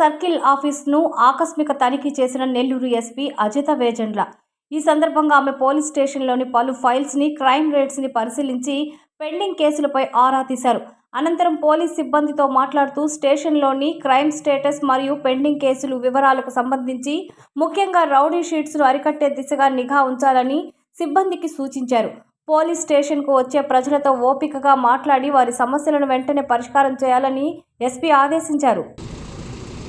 Circle ఆఫీస్ను ఆకస్మిక తనిఖీ చేసిన నెల్లూరు ఎస్పీ అజిత వేజండ్ల. ఈ సందర్భంగా ఆమె పోలీస్ స్టేషన్లోని పలు ఫైల్స్ని క్రైమ్ రేట్స్ని పరిశీలించి పెండింగ్ కేసులపై ఆరా తీశారు. అనంతరం పోలీస్ సిబ్బందితో మాట్లాడుతూ స్టేషన్లోని క్రైమ్ స్టేటస్ మరియు పెండింగ్ కేసులు వివరాలకు సంబంధించి ముఖ్యంగా రౌడీ షీట్స్ను అరికట్టే దిశగా నిఘా ఉంచాలని సిబ్బందికి సూచించారు. పోలీస్ స్టేషన్కు వచ్చే ప్రజలతో ఓపికగా మాట్లాడి వారి సమస్యలను వెంటనే పరిష్కారం చేయాలని ఎస్పీ ఆదేశించారు.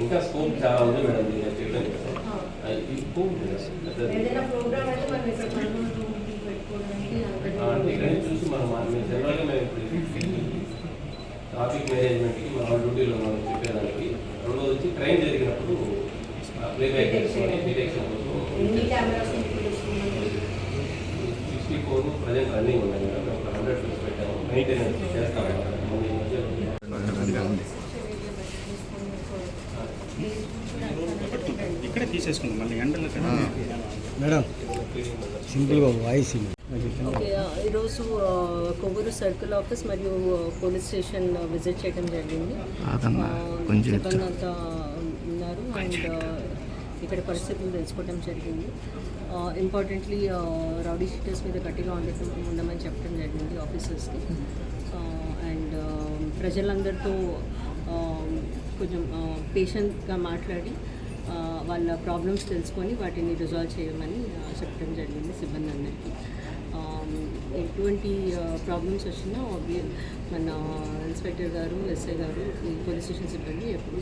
ఇంకా స్కోప్ చాలా ఉంది మేడం నేను చెప్పాను ఇక్కడ చూసి మనం మేము జనరల్గా మేము ట్రాఫిక్ మేనేజ్మెంట్కి మన డ్యూటీలో మనం చెప్పేదానికి రెండోది వచ్చి క్రైమ్ జరిగినప్పుడు ప్లేబ్యాక్ చేసుకొని డిటెక్షన్ కోసం సిక్స్టీ ఫోర్ ప్రజెంట్ రన్నింగ్ ఉన్నాయి మేడం. ఒక హండ్రెడ్ ప్లస్ పెట్టాము. మెయింటెనెన్స్ చేస్తాము. ఇక్కడే మళ్ళీ ఎండలో కదా మేడం సింపుల్గా వాయిస్ ఈరోజు కొవ్వూరు సర్కిల్ ఆఫీస్ మరియు పోలీస్ స్టేషన్ విజిట్ చేయడం జరిగింది. అంతా ఉన్నారు అండ్ ఇక్కడ పరిస్థితులు తెలుసుకోవడం జరిగింది. ఇంపార్టెంట్లీ రౌడీ షీటర్స్ మీద గట్టిగా ఉండటం ఉండమని చెప్పడం జరిగింది ఆఫీసర్స్కి అండ్ ప్రజలందరితో కొంచెం పేషెంట్గా మాట్లాడి వాళ్ళ ప్రాబ్లమ్స్ తెలుసుకొని వాటిని రిజాల్వ్ చేయమని చెప్పడం జరిగింది సిబ్బంది అందరికీ. ఎటువంటి ప్రాబ్లమ్స్ వచ్చినా obvious మన ఇన్స్పెక్టర్ గారు ఎస్ఐ గారు ఈ పోలీస్ స్టేషన్ సిబ్బంది ఎప్పుడు